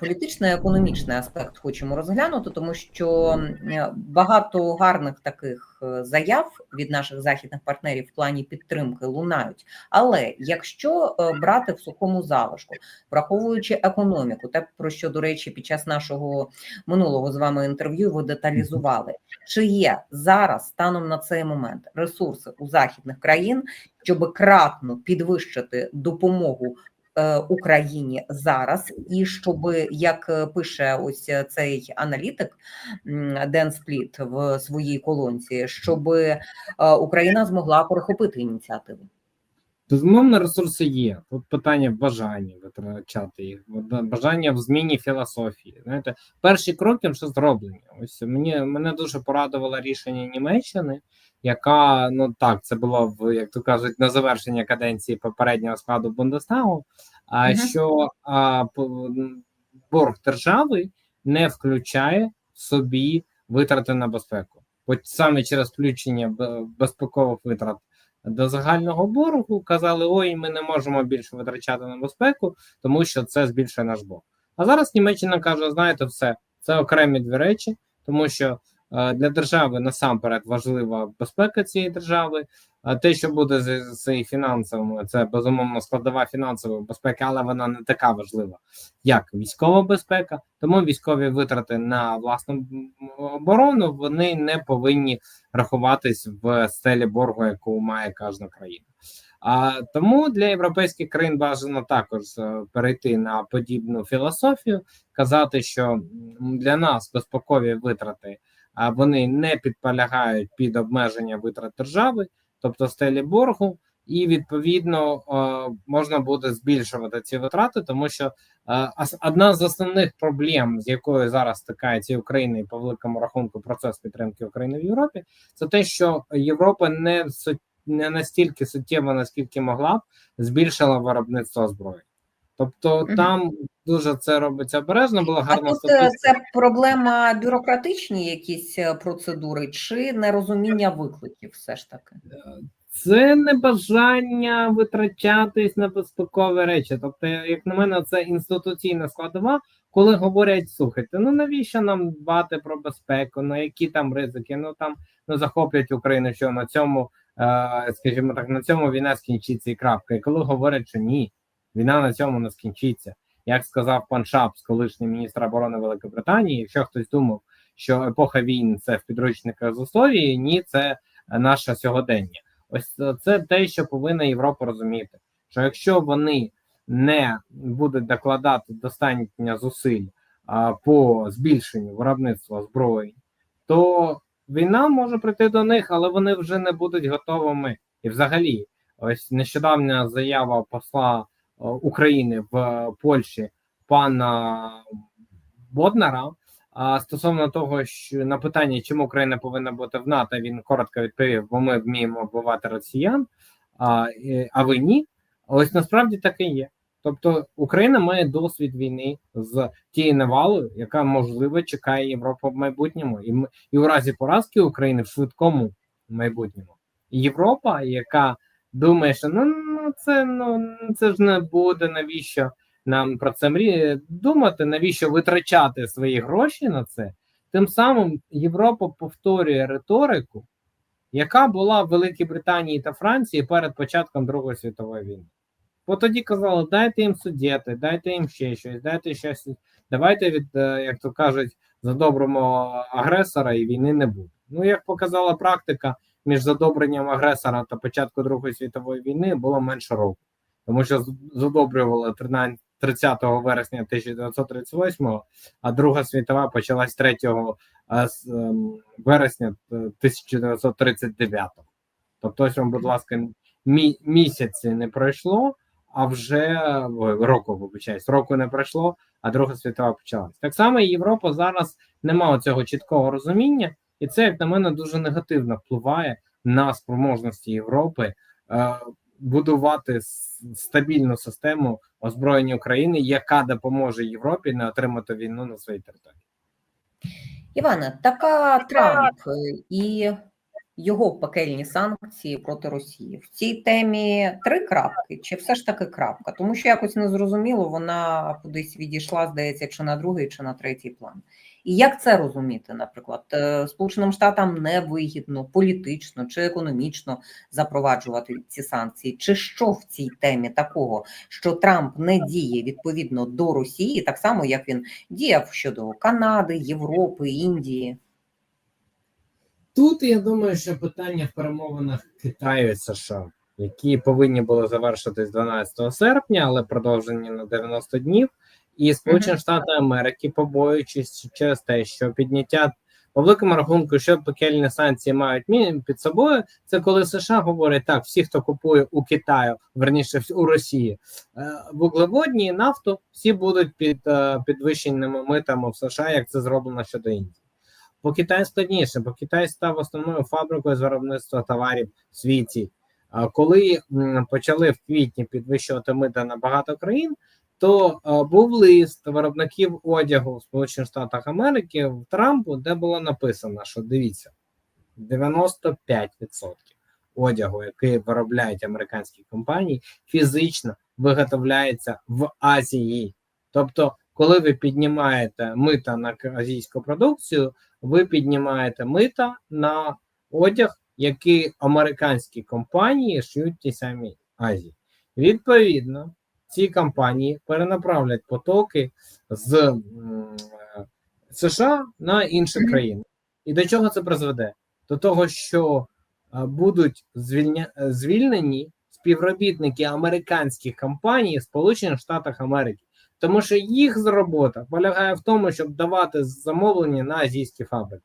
Політичний економічний аспект хочемо розглянути, тому що багато гарних таких е, заяв від наших західних партнерів в плані підтримки лунають. Але якщо е, брати в сухому залишку, враховуючи економіку, те про що до речі, під час нашого минулого з вами інтерв'ю ви деталізували, чи є зараз станом на цей момент ресурси у західних країн, щоб кратно підвищити допомогу Україні зараз, і щоб як е, пише ось е, цей аналітик Ден Спліт в своїй колонці, щоб е, Україна змогла перехопити ініціативу. Безумовно, ресурси є. Тут питання в бажанні витрачати їх, бажання в зміні філософії. Знаєте, перші кроки вже зроблені. Ось мені мене дуже порадувало рішення Німеччини, яка ну так це було в як то кажуть на завершення каденції попереднього складу Бундестагу. А Мгм. що а, борг держави не включає в собі витрати на безпеку, от саме через включення безпекових витрат до загального боргу казали: ой, ми не можемо більше витрачати на безпеку, тому що це збільшує наш борг. А зараз Німеччина каже: знаєте, все це окремі дві речі, тому що для держави насамперед важлива безпека цієї держави. А те, що буде з, з фінансовими, це безумовно складова фінансової безпеки, але вона не така важлива, як військова безпека. Тому військові витрати на власну оборону вони не повинні рахуватись в стелі боргу, яку має кожна країна. А тому для європейських країн бажано також е, перейти на подібну філософію, казати, що для нас безпекові витрати а вони не підполягають під обмеження витрат держави, тобто стелі боргу, і відповідно е, можна буде збільшувати ці витрати, тому що е, одна з основних проблем, з якою зараз стикається Україна, і по великому рахунку процес підтримки України в Європі, це те, що Європа не не настільки суттєво, наскільки могла б, збільшила виробництво зброї. Тобто Мгм. там дуже це робиться обережно, була А тут е, це проблема бюрократичні якісь е, процедури чи нерозуміння викликів, все ж таки. Це не бажання витрачатись на безпекові речі. Тобто, як на мене, це інституційна складова, коли говорять: слухайте, ну навіщо нам дбати про безпеку, на які там ризики? Ну там ну захоплять Україну, що на цьому, е, скажімо так, на цьому війна скінчиться і крапка. І коли говорять, що ні, війна на цьому не скінчиться. Як сказав пан Шапс, колишній міністр оборони Великої Британії, якщо хтось думав, що епоха війн це в підручниках з історії, ні, це наше сьогодення. Ось це- те, що повинна Європа розуміти. Що якщо вони не будуть докладати достатньо зусиль а, по збільшенню виробництва зброї, то війна може прийти до них, але вони вже не будуть готовими. І взагалі, ось нещодавня заява посла України в Польщі пана Боднара. А стосовно того, що на питання, чому Україна повинна бути в НАТО, він коротко відповів: бо ми вміємо вбивати росіян, а, а ви ні. Ось насправді так і є. Тобто Україна має досвід війни з тією навалою, яка можливо чекає Європу в майбутньому, і і у разі поразки України в швидкому майбутньому. Європа, яка думає, що ну, ну це ну це ж не буде, навіщо нам про це мріє думати, навіщо витрачати свої гроші на це. Тим самим Європа повторює риторику, яка була в Великій Британії та Франції перед початком Другої світової війни. Бо тоді казали, дайте їм суддєти, дайте їм ще щось, дайте щось. Давайте від, е, як то кажуть, задобримо агресора і війни не буде. Ну, як показала практика, між задобренням агресора та початку Другої світової війни було менше року, тому що задобрювали 13 30 вересня 1938, а Друга світова почалась 3 е, ем, вересня е, 1939. Тобто, ось вам, будь ласка, мі- місяці не пройшло, а вже року, вибачаюсь, року не пройшло, а Друга світова почалась. Так само і Європа зараз не має цього чіткого розуміння, і це, як на мене, дуже негативно впливає на спроможності Європи е, будувати стабільну систему озброєння України, яка допоможе Європі не отримати війну на своїй території. Івана, така Трамп е, і його пекельні санкції проти Росії. В цій темі три крапки, чи все ж таки крапка? Тому що якось незрозуміло, вона кудись відійшла, здається, чи на другий, чи на третій план. І як це розуміти, наприклад, Е, Сполученим Штатам не вигідно політично чи економічно запроваджувати ці санкції, чи що в цій темі такого, що Трамп не діє відповідно до Росії, так само як він діяв щодо Канади, Європи, Індії. Тут я думаю, що питання в перемовинах Китаю і США, які повинні були завершитись 12 серпня, але продовжені на 90 днів. І Сполучені. Штати Америки, побоюючись через те, що підняття по великому рахунку, що пекельні санкції мають під собою, це коли США говорять так: всі, хто купує у Китаю, верніше у Росії, е, вуглеводні і нафту, всі будуть під е, підвищеними митами в США, як це зроблено щодо Індії. По Китаю складніше, бо Китай став основною фабрикою з виробництва товарів в світі. А коли почали в квітні підвищувати мита на багато країн, то е, був лист виробників одягу Сполучених Штатах Америки в Трампу, де було написано, що дивіться, 95% одягу, який виробляють американські компанії, фізично виготовляється в Азії. Тобто, коли ви піднімаєте мита на азійську продукцію, ви піднімаєте мита на одяг, який американські компанії шиють в тій самій Азії. Відповідно, ці компанії перенаправлять потоки з США на інші країни. І до чого це призведе? До того, що е, будуть звільня... е, звільнені співробітники американських компаній Сполучених Штатах Америки. Тому що їх робота полягає в тому, щоб давати замовлення на азійські фабрики.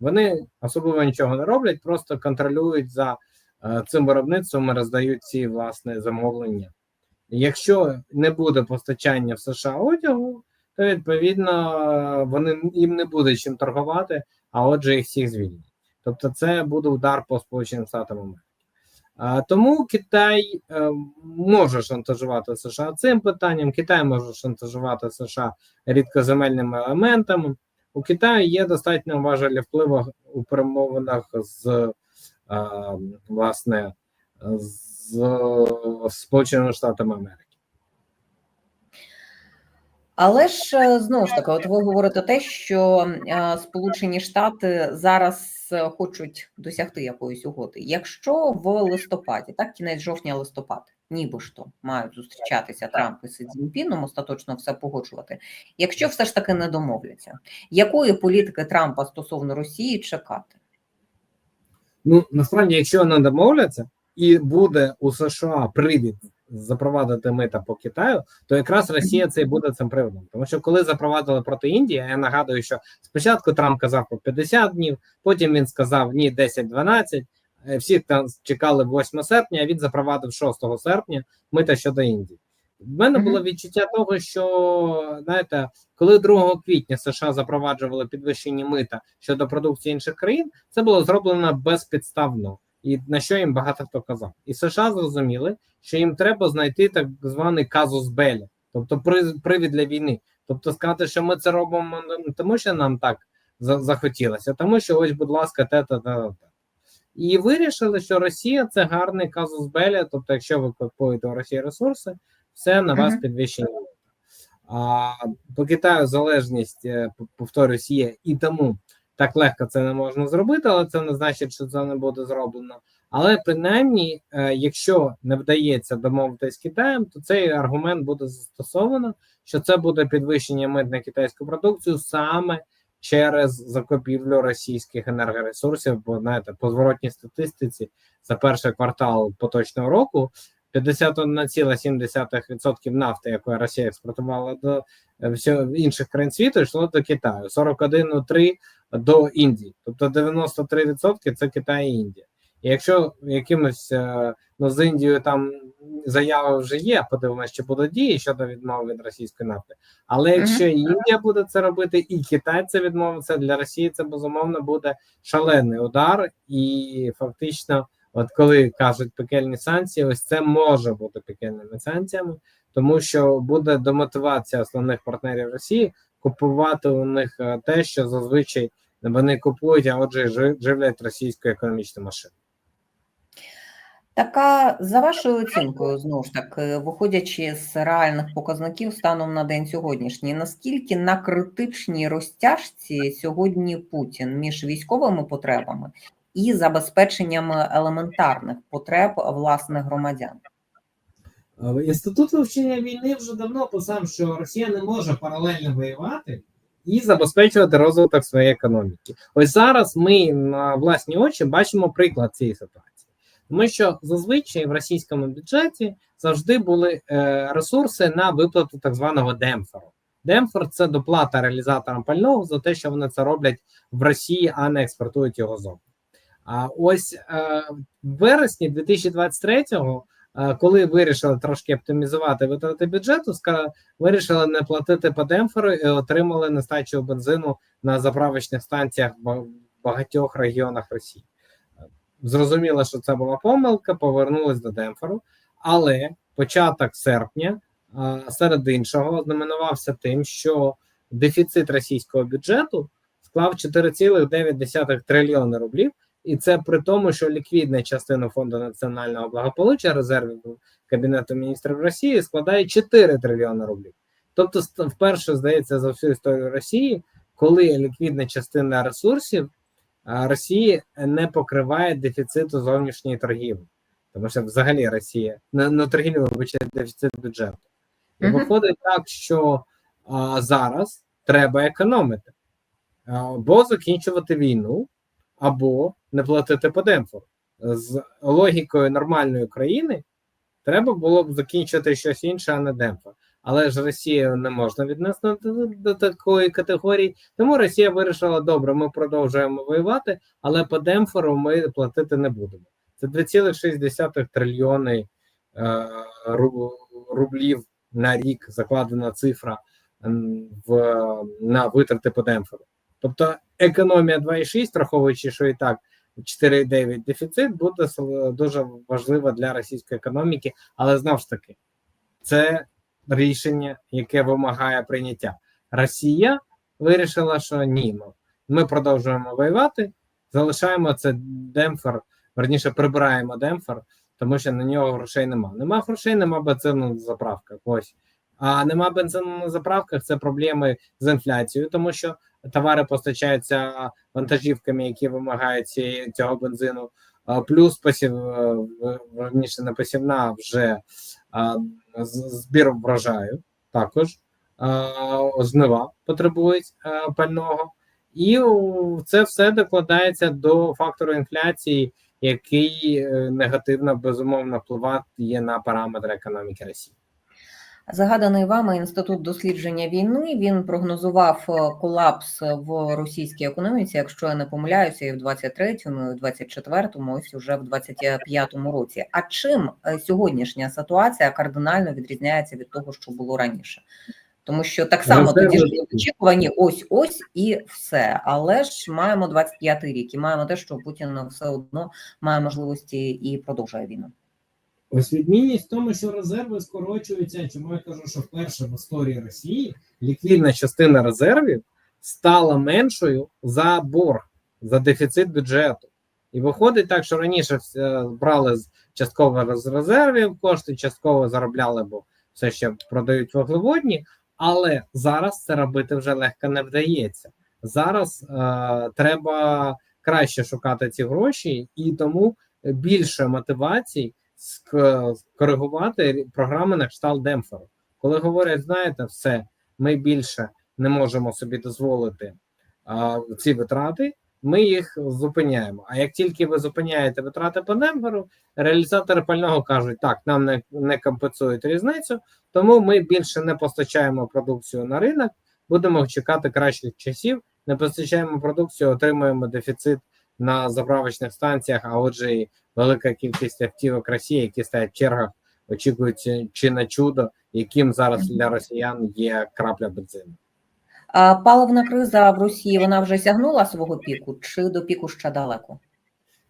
Вони особливо нічого не роблять, просто контролюють за е, цим виробництвом і роздають ці власне замовлення. Якщо не буде постачання в США одягу, то відповідно вони їм не буде чим торгувати, а отже, їх всіх звільнять. Тобто, це буде удар по Сполученим Штатам Америки. Тому Китай е, може шантажувати США цим питанням. Китай може шантажувати США рідкоземельними елементами. У Китаю є достатньо важелі впливу у перемовинах з е, власне з Сполученими Штатами Америки. Але ж е, знову ж таки, от ви говорите те, що е, Сполучені Штати зараз е, хочуть досягти якоїсь угоди. Якщо в листопаді, так кінець жовтня листопад, ніби ж то мають зустрічатися Трамп і Си Цзіньпіном, остаточно все погоджувати. Якщо все ж таки не домовляться, якої політики Трампа стосовно Росії чекати? Ну насправді, якщо не домовляться, і буде у США привід запровадити мита по Китаю, то якраз Росія це і буде цим приводом. Тому що коли запровадили проти Індії, я нагадую, що спочатку Трамп казав про 50 днів, потім він сказав ні, 10-12, е, Всі там чекали 8 серпня, а він запровадив 6 серпня мита щодо Індії. В мене було відчуття того, що знаєте, коли 2 квітня США запроваджували підвищення мита щодо продукції інших країн, це було зроблено безпідставно, і на що їм багато хто казав. І США зрозуміли, що їм треба знайти так званий казус белі, тобто при- привід для війни. Тобто сказати, що ми це робимо не тому, що нам так захотілося, а тому що ось, будь ласка, те та та та. І вирішили, що Росія це гарний казус белі. Тобто, якщо ви купуєте у Росії ресурси, все на вас Мгм. підвищення. А по Китаю залежність, е, повторюсь, є і тому так легко це не можна зробити, але це не значить, що це не буде зроблено. Але принаймні, е, якщо не вдається домовитися з Китаєм, то цей аргумент буде застосовано, що це буде підвищення мит на китайську продукцію саме через закупівлю російських енергоресурсів. Бо знаєте, по зворотній статистиці за перший квартал поточного року 51,7% нафти, яку Росія експортувала до е, інших країн світу, йшло до Китаю, 41,3% до Індії. Тобто 93% це Китай і Індія. І якщо якимось е, ну з Індією там заява вже є, подивимося, чи будуть дії щодо відмови від російської нафти. Але якщо Індія буде це робити, і Китай це відмовиться для Росії, це безумовно буде шалений удар, і фактично, от коли кажуть пекельні санкції, ось це може бути пекельними санкціями, тому що буде демотивація основних партнерів Росії купувати у них е, те, що зазвичай вони купують, а отже, живлять російську економічну машину. Така за вашою оцінкою, знову ж таки, виходячи з реальних показників станом на день сьогоднішній, наскільки на критичній розтяжці сьогодні Путін між військовими потребами і забезпеченням елементарних потреб власних громадян? Е, Інститут вивчення війни вже давно писав, що Росія не може паралельно воювати і забезпечувати розвиток своєї економіки. Ось зараз ми на власні очі бачимо приклад цієї ситуації. Тому що зазвичай в російському бюджеті завжди були е, ресурси на виплату так званого демпферу. Демпфер це доплата реалізаторам пального за те, що вони це роблять в Росії, а не експортують його зовні. А ось е, в вересні 2023-го Е, коли вирішили трошки оптимізувати витрати бюджету, вирішили не платити по демпферу і отримали нестачу бензину на заправочних станціях в багатьох регіонах Росії. Зрозуміло, що це була помилка, повернулись до демпферу, але початок серпня, серед іншого, знаменувався тим, що дефіцит російського бюджету склав 4,9 трильйони рублів. І це при тому, що ліквідна частина фонду національного благополуччя резервів Кабінету міністрів Росії складає 4 трильйони рублів. Тобто, вперше здається за всю історію Росії, коли ліквідна частина ресурсів Росії не покриває дефіциту зовнішньої торгівлі, тому що взагалі Росія не, не торгівлі вибачає дефіцит бюджету. І виходить так, що а, зараз треба економити або закінчувати війну, або не платити по. З логікою нормальної країни треба було б закінчити щось інше, а не демпфор. Але ж Росію не можна віднести до, до такої категорії. Тому Росія вирішила: добре, ми продовжуємо воювати, але по демпфору ми платити не будемо. Це 2,6 трильйони е, ру- рублів на рік закладена цифра в, на витрати по демпфору. Тобто економія 2,6, враховуючи, що і так 4,9 дефіцит, буде дуже важлива для російської економіки, але знову ж таки, це рішення, яке вимагає прийняття. Росія вирішила, що ні, ну, ми продовжуємо воювати, залишаємо це демпфер, верніше прибираємо демпфер, тому що на нього грошей нема. Нема грошей, нема бензину на заправках. Ось. А нема бензину на заправках це проблеми з інфляцією, тому що товари постачаються вантажівками, які вимагають ці- цього бензину. Плюс посів е, верніше не посівна вже а, збір врожаю також а, жнива потребують а, пального, і це все докладається до фактору інфляції, який е, негативно безумовно впливає на параметри економіки Росії. Загаданий вами інститут дослідження війни. Він прогнозував е, колапс в російській економіці, якщо я не помиляюся, і в 23-му, і в 24-му, ось уже в 25-му році. А чим е, сьогоднішня ситуація кардинально відрізняється від того, що було раніше? Тому що так само Резерви тоді ж очікувані ось ось і все. Але ж маємо 25-й рік і маємо те, що Путін все одно має можливості і продовжує війну. Ось відмінність в тому, що резерви скорочуються. Чому я кажу, що вперше в історії Росії ліквідна частина резервів стала меншою за борг, за дефіцит бюджету. І виходить так, що раніше е, брали частково з резервів кошти, частково заробляли, бо все ще продають вуглеводні, але зараз це робити вже легко не вдається. Зараз е, треба краще шукати ці гроші, і тому більше мотивацій скоригувати програми на кшталт демпферу. Коли говорять, знаєте, все, ми більше не можемо собі дозволити а, ці витрати, ми їх зупиняємо. А як тільки ви зупиняєте витрати по демпферу, реалізатори пального кажуть, так, нам не, не компенсують різницю, тому ми більше не постачаємо продукцію на ринок, будемо чекати кращих часів, не постачаємо продукцію, отримуємо дефіцит на заправочних станціях, а отже, і велика кількість автівок Росії, які стоять в чергах, очікують чи на чудо, яким зараз для росіян є крапля бензину. А паливна криза в Росії вона вже сягнула свого піку, чи до піку ще далеко?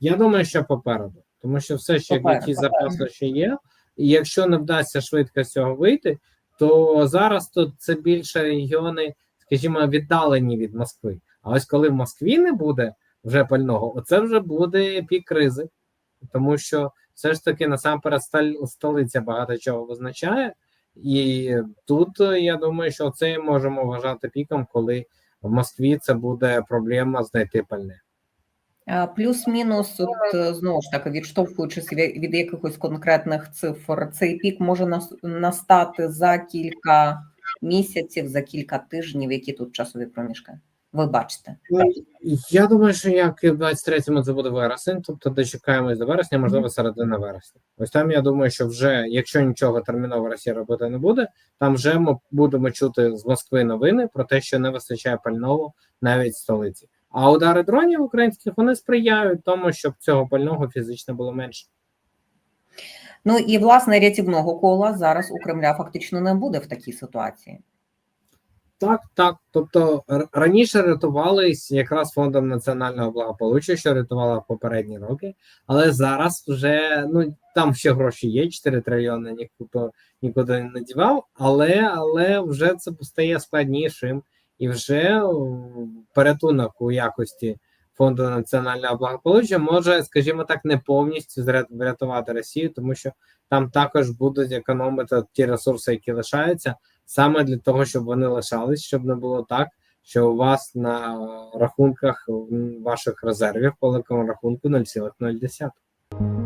Я думаю, що попереду, тому що все ще Попереду, якісь запаси ще є. І якщо не вдасться швидко з цього вийти, то зараз тут це більше регіони, скажімо, віддалені від Москви. А ось коли в Москві не буде вже пального, оце вже буде пік кризи, тому що все ж таки насамперед столь- столиця багато чого визначає, і тут я думаю, що це можемо вважати піком, коли в Москві це буде проблема знайти пальне. Плюс-мінус, от е, знову ж таки, відштовхуючись від, якихось конкретних цифр, цей пік може нас, настати за кілька місяців, за кілька тижнів, які тут часові проміжки. Ви бачите. Ну, Я думаю, що як і в 23-му це буде вересень, тобто дочекаємось до вересня, можливо, середина вересня. Ось там я думаю, що вже, якщо нічого терміново Росія робити не буде, там вже ми будемо чути з Москви новини про те, що не вистачає пального навіть в столиці. А удари дронів українських вони сприяють тому, щоб цього пального фізично було менше. Ну і власне рятівного кола зараз у Кремля фактично не буде в такій ситуації. Так, так. Тобто раніше рятувались якраз фондом національного благополуччя, що рятувала попередні роки, але зараз вже ну там ще гроші є, 4 трильйони ніхто нікуди не дівав, але але вже це стає складнішим, і вже порятунок у якості фонду національного благополуччя може, скажімо так, не повністю врятувати Росію, тому що там також будуть економити ті ресурси, які лишаються саме для того, щоб вони лишались, щоб не було так, що у вас на рахунках ваших резервів по великому рахунку 0,0.